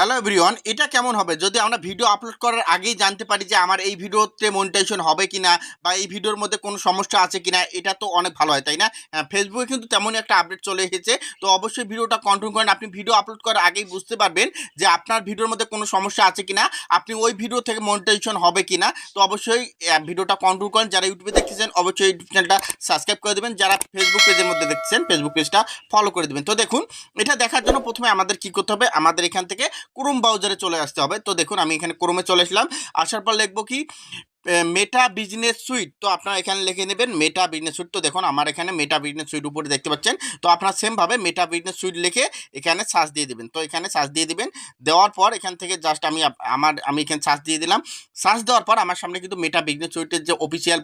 Hello everyone এটা কেমন হবে? যদি আমরা ভিডিও আপলোড করার আগেই জানতে পারি যে আমার এই ভিডিওতে মনিটাইজেশন হবে কিনা বা এই ভিডিওর মধ্যে কোনো সমস্যা আছে কিনা এটা তো অনেক ভালো হয় তাই না? হ্যাঁ, ফেসবুকে কিন্তু তেমনই একটা আপডেট চলে এসেছে। তো অবশ্যই ভিডিওটা কন্টিনিউ করেন। আপনি ভিডিও আপলোড করার আগেই বুঝতে পারবেন যে আপনার ভিডিওর মধ্যে কোনো সমস্যা আছে কিনা আপনি ওই ভিডিও থেকে মনিটাইজেশন হবে কিনা। তো অবশ্যই ভিডিওটা কন্টিনিউ করেন। যারা ইউটিউবে দেখতেছেন অবশ্যই ইউটিউব চ্যানেলটা সাবস্ক্রাইব করে দেবেন। যারা ফেসবুক পেজের মধ্যে দেখতেছেন ফেসবুক পেজটা ফলো করে দেবেন। তো দেখুন এটা দেখার জন্য প্রথমে আমাদের কি করতে হবে? আমাদের এখান থেকে ক্রোম ব্রাউজারে চলে আসতে হবে। তো দেখুন, আমি এখানে ক্রোমে চলে আসলাম আসার পর লিখব কি? মেটা বিজনেস সুইট তো আপনারা এখানে লিখে নেবেন মেটা বিজনেস সুইট তো দেখুন, আমার এখানে মেটা বিজনেস সুইট উপরে দেখতে পাচ্ছেন। তো আপনারা সেমভাবে মেটা বিজনেস সুইট লিখে এখানে সার্চ দিয়ে দেবেন। তো এখানে সার্চ দিয়ে দিবেন। দেওয়ার পর এখান থেকে জাস্ট আমি আমার, আমি এখানে সার্চ দিয়ে দিলাম। সার্চ দেওয়ার পর আমার সামনে কিন্তু মেটা বিজনেস সুইটের যে অফিসিয়াল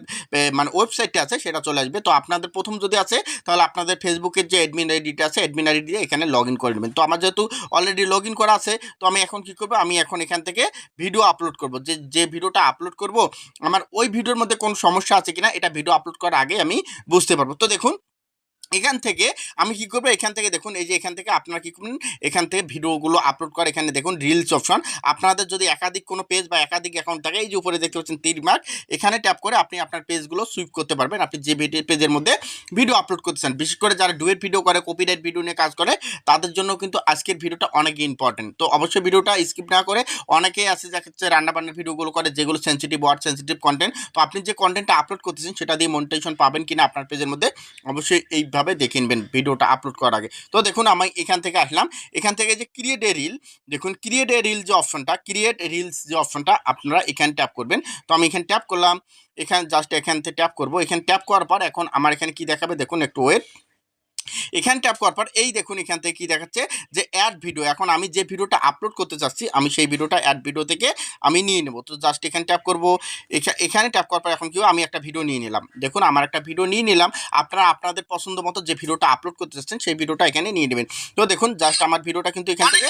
মানে ওয়েবসাইটটা আছে, সেটা চলে আসবে। তো আপনাদের প্রথম যদি আছে, তাহলে আপনাদের ফেসবুকের যে অ্যাডমিন আইডিটা আছে অ্যাডমিন আইডি দিয়ে এখানে লগ ইন করে নেবেন। তো আমার যেহেতু অলরেডি লগ ইন করা আছে, তো আমি এখন কি করব? আমি এখন এখান থেকে ভিডিও আপলোড করব। যে যে ভিডিওটা আপলোড করব আমার ওই ভিডিওর মধ্যে কোনো সমস্যা আছে কিনা, এটা ভিডিও আপলোড করার আগে আমি বুঝতে পারব। তো দেখুন এখান থেকে আমি কি করব? এখান থেকে দেখুন, এই যে এখান থেকে আপনারা কি করবেন এখান থেকে ভিডিওগুলো আপলোড করে এখানে দেখুন রিলস অপশন আপনাদের যদি একাধিক কোনো পেজ বা একাধিক অ্যাকাউন্ট থাকে, এই যে উপরে দেখতে পাচ্ছেন তীর মার্ক এখানে ট্যাপ করে আপনি আপনার পেজগুলো সুইপ করতে পারবেন। আপনি যে পেজের মধ্যে ভিডিও আপলোড করতে চান, বিশেষ করে যারা ডুয়েট ভিডিও করে কপিরাইট ভিডিও নিয়ে কাজ করে, তাদের জন্য কিন্তু আজকের ভিডিওটা অনেক ইম্পর্টেন্ট তো অবশ্যই ভিডিওটা স্কিপ না করে অনেকেই আছে যাচ্ছে রান্নাবান্নার ভিডিওগুলো করে, যেগুলো সেন্সিটিভ ওয়ার্ড সেন্সিটিভ কন্টেন্ট তো আপনি যে কন্টেন্টটা আপলোড করতেছেন, সেটা দিয়ে মনিটাইজেশন পাবেন কিনা আপনার পেজের মধ্যে, অবশ্যই এইভাবে দেখে নেবেন ভিডিওটা আপলোড করার আগে? তো দেখুন, আমি এখান থেকে আসলাম। এখান থেকে যে ক্রিয়েট এ রিল দেখুন ক্রিয়েট এ রিল যে অপশনটা ক্রিয়েট রিলস যে অপশনটা আপনারা এখানে ট্যাপ করবেন। তো আমি এখানে ট্যাপ করলাম। এখানে জাস্ট এখান থেকে ট্যাপ করব। এখানে ট্যাপ করার পর এখন আমার এখানে কি দেখাবে? দেখুন, একটু ওয়েট এখানে ট্যাপ করার পর এই দেখুন এখান থেকে কি দেখাচ্ছে যে অ্যাড ভিডিও এখন আমি যে ভিডিওটা আপলোড করতে চাচ্ছি, আমি সেই ভিডিওটা অ্যাড ভিডিও থেকে আমি নিয়ে নেব। তো জাস্ট এখানে ট্যাপ করব। এখা- এখানে ট্যাপ করার পর এখন কি, আমি একটা ভিডিও নিয়ে নিলাম। দেখুন, আমার একটা ভিডিও নিয়ে নিলাম। আপনারা, আপনাদের পছন্দ মতো যে ভিডিওটা আপলোড করতে চাচ্ছেন, সেই ভিডিওটা এখানে নিয়ে নেবেন। তো দেখুন জাস্ট আমার ভিডিওটা কিন্তু এখান থেকে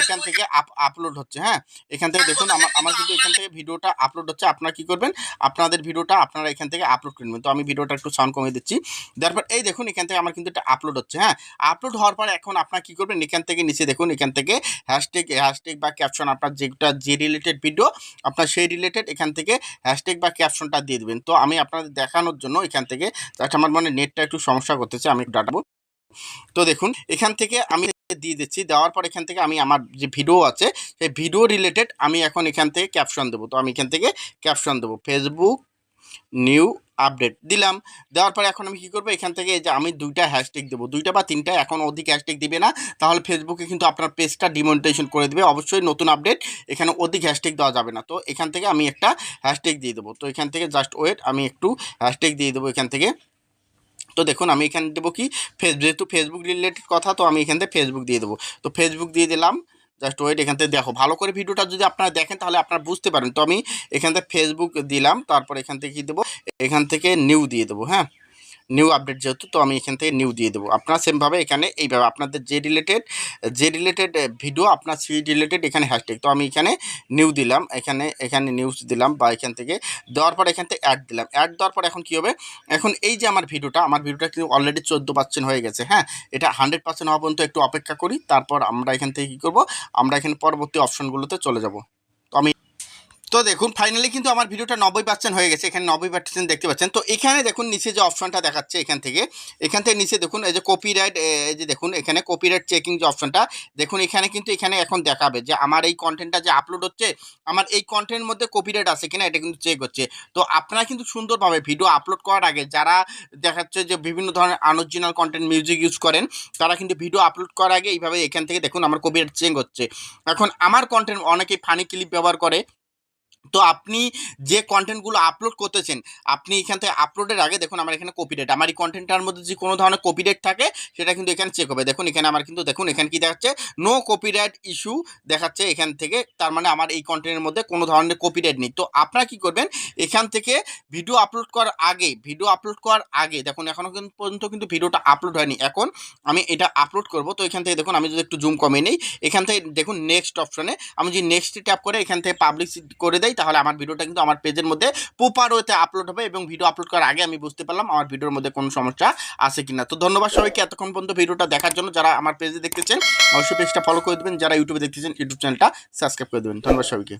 এখান থেকে আপলোড হচ্ছে হ্যাঁ? এখান থেকে দেখুন আমার আমার কিন্তু এখান থেকে ভিডিওটা আপলোড হচ্ছে আপনারা কি করবেন? আপনাদের ভিডিওটা আপনারা এখান থেকে আপলোড করে নেবেন। তো আমি ভিডিওটা একটু সাউন্ড কমিয়ে দিচ্ছি। তারপর এই দেখুন এখান থেকে আমার কিন্তু এটা আপলোড হচ্ছে হ্যাঁ? আপলোড হওয়ার পর এখন আপনারা কী করবেন? এখান থেকে নিচে দেখুন এখান থেকে হ্যাশট্যাগ হ্যাশট্যাগ বা ক্যাপশন আপনার যেটা যে রিলেটেড ভিডিও আপনার সেই রিলেটেড এখান থেকে হ্যাশট্যাগ বা ক্যাপশনটা দিয়ে দেবেন। তো আমি আপনাদের দেখানোর জন্য এখান থেকে জাস্ট আমার মানে নেটটা একটু সমস্যা করতেছে আমি ডাটাবো। তো দেখুন এখান থেকে আমি দিয়ে দিচ্ছি। দেওয়ার পর এখান থেকে আমি আমার যে ভিডিও আছে, সেই ভিডিও রিলেটেড আমি এখন এখান থেকে ক্যাপশন দেবো। তো আমি এখান থেকে ক্যাপশন দেবো। ফেসবুক নিউ আপডেট দিলাম। দেওয়ার পরে এখন আমি কী করব? এখান থেকে যে আমি দুইটা হ্যাশট্যাগ দেবো। দুইটা বা তিনটা এখন অধিক হ্যাশট্যাগ দিবে না। তাহলে ফেসবুকে কিন্তু আপনার পেজটা ডিমনিটাইজেশন করে দেবে। অবশ্যই নতুন আপডেট এখানে অধিক হ্যাশট্যাগ দেওয়া যাবে না। তো এখান থেকে আমি একটা হ্যাশট্যাগ দিয়ে দেবো। তো এখান থেকে জাস্ট ওয়েট আমি একটু হ্যাশট্যাগ দিয়ে দেবো এখান থেকে। তো দেখুন, আমি এখানে দেবো কি? ফেস যেহেতু ফেসবুক রিলেটেড কথা, তো আমি এখান থেকে ফেসবুক দিয়ে দেবো। তো ফেসবুক দিয়ে দিলাম। জাস্ট ওয়েট এখান থেকে দেখো। ভালো করে ভিডিওটা যদি আপনারা দেখেন, তাহলে আপনারা বুঝতে পারেন। তো আমি এখান থেকে ফেসবুক দিলাম, তারপর এখান থেকে কী দেবো? এখান থেকে নিউ দিয়ে দেবো হ্যাঁ? নিউ আপডেট যেহেতু, তো আমি এখান থেকে নিউ দিয়ে দেবো। আপনারা সেমভাবে এখানে এইভাবে আপনাদের যে রিলেটেড যে রিলেটেড ভিডিও আপনার সেই রিলেটেড এখানে হ্যাশট্যাগ তো আমি এখানে নিউ দিলাম, এখানে এখানে নিউজ দিলাম বা এখান থেকে দেওয়ার পর এখান থেকে অ্যাড দিলাম। অ্যাড দেওয়ার পর এখন কী হবে? এখন এই যে আমার ভিডিওটা আমার ভিডিওটা কিন্তু অলরেডি চোদ্দ পার্সেন্ট হয়ে গেছে হ্যাঁ? এটা হান্ড্রেড পার্সেন্ট হওয়া পর্যন্ত একটু অপেক্ষা করি, তারপর আমরা এখান থেকে কী করব? আমরা এখানে পরবর্তী অপশনগুলোতে চলে যাব। তো আমি তো দেখুন ফাইনালি কিন্তু আমার ভিডিওটা নব্বই পার্সেন্ট হয়ে গেছে, এখানে নব্বই পার্সেন্ট দেখতে পাচ্ছেন। তো এখানে দেখুন, নিচে যে অপশনটা দেখাচ্ছে এখান থেকে এখান থেকে নিচে দেখুন, এই যে কপিরাইট এই যে দেখুন, এখানে কপিরাইট চেকিং যে অপশনটা দেখুন, এখানে কিন্তু এখানে এখন দেখাবে যে আমার এই কন্টেন্টটা যে আপলোড হচ্ছে, আমার এই কন্টেন্টের মধ্যে কপিরাইট আছে কিনা, এটা কিন্তু চেক হচ্ছে। তো আপনারা কিন্তু সুন্দরভাবে ভিডিও আপলোড করার আগে যারা দেখাচ্ছে যে বিভিন্ন ধরনের আনঅরিজিনাল কন্টেন্ট মিউজিক ইউজ করেন, তারা কিন্তু ভিডিও আপলোড করার আগে এইভাবে এখান থেকে দেখুন, আমার কপিরাইট চেক হচ্ছে। এখন আমার কন্টেন্ট অনেকেই ফানি ক্লিপ ব্যবহার করে তো আপনি যে কন্টেন্টগুলো আপলোড করতেছেন, আপনি এখান থেকে আপলোডের আগে দেখুন আমার এখানে কপিরাইট আমার এই কন্টেন্টটার মধ্যে যে কোনো ধরনের কপিরাইট থাকে, সেটা কিন্তু এখানে চেক হবে। দেখুন, এখানে আমার কিন্তু, দেখুন, এখানে কি দেখাচ্ছে? নো কপিরাইট ইস্যু দেখাচ্ছে এখান থেকে, তার মানে আমার এই কন্টেন্টের মধ্যে কোনো ধরনের কপিরাইট নেই। তো আপনারা কি করবেন? এখান থেকে ভিডিও আপলোড করার আগে ভিডিও আপলোড করার আগে, দেখুন এখনও কিন্তু পর্যন্ত কিন্তু ভিডিওটা আপলোড হয়নি। এখন আমি এটা আপলোড করব। তো এখান থেকে দেখুন, আমি যদি একটু জুম কমে নিই, এখান থেকে দেখুন নেক্সট অপশনে আমি যদি নেক্সট ট্যাপ করে এখান থেকে পাবলিক করে দেই দেয় তাহলে আমার ভিডিওটা কিন্তু আমার পেজের মধ্যে প্রপার ওয়েতে আপলোড হবে এবং ভিডিও আপলোড করার আগে আমি বুঝতে পারলাম আমার ভিডিওর মধ্যে কোনো সমস্যা আছে কিনা। তো ধন্যবাদ সবাইকে এতক্ষণ পর্যন্ত ভিডিওটা দেখার জন্য। যারা আমার পেজে দেখতেছেন, অবশ্যই পেজটা ফলো করে দেবেন। যারা ইউটিউবে দেখতেছেন ইউটিউব চ্যানেলটা সাবস্ক্রাইব করে দেবেন। ধন্যবাদ সবাইকে।